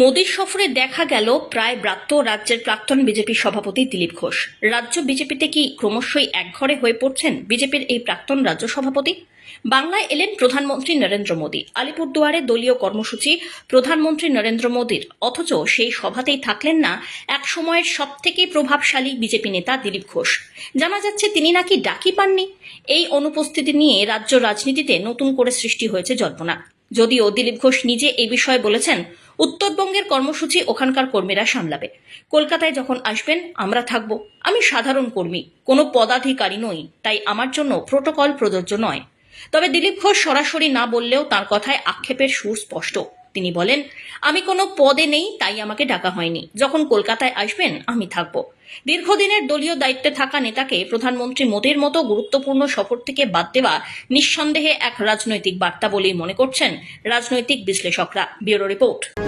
মোদীর সফরে দেখা গেল প্রায় ব্রাত্য রাজ্যের প্রাক্তন বিজেপি সভাপতি দিলীপ ঘোষ। রাজ্য বিজেপিতে কি ক্রমশই একঘরে হয়ে পড়ছেন বিজেপির এই প্রাক্তন রাজ্য সভাপতি? বাংলায় এলেন প্রধানমন্ত্রী নরেন্দ্র মোদী। আলিপুরদুয়ারে দলীয় কর্মসূচি প্রধানমন্ত্রী নরেন্দ্র মোদীর। অথচ সেই সভাতেই থাকলেন না এক সময়ের সব থেকে প্রভাবশালী বিজেপি নেতা দিলীপ ঘোষ। জানা যাচ্ছে তিনি নাকি ডাকি পাননি। এই অনুপস্থিতি নিয়ে রাজ্য রাজনীতিতে নতুন করে সৃষ্টি হয়েছে জল্পনা। যদিও দিলীপ ঘোষ নিজে এই বিষয়ে বলেছেন উত্তরবঙ্গের কর্মসূচি ওখানকার কর্মীরা সামলাবে। কলকাতায় যখন আসবেন, আমরা থাকব। আমি সাধারণ কর্মী, কোনো পদাধিকারী নই, তাই আমার জন্য প্রোটোকল প্রযোজ্য নয়। তবে দিলীপ ঘোষ সরাসরি না বললেও তার কথায় আক্ষেপের সুর স্পষ্ট। তিনি বলেন, আমি কোনো পদে নেই, তাই আমাকে ডাকা হয়নি। যখন কলকাতায় আসবেন, আমি থাকব। দীর্ঘদিনের দলীয় দায়িত্বে থাকা নেতাকে প্রধানমন্ত্রী মোদীর মতো গুরুত্বপূর্ণ সফর থেকে বাদ দেওয়া নিঃসন্দেহে এক রাজনৈতিক বার্তা বলেই মনে করছেন রাজনৈতিক বিশ্লেষকরা। Bureau report.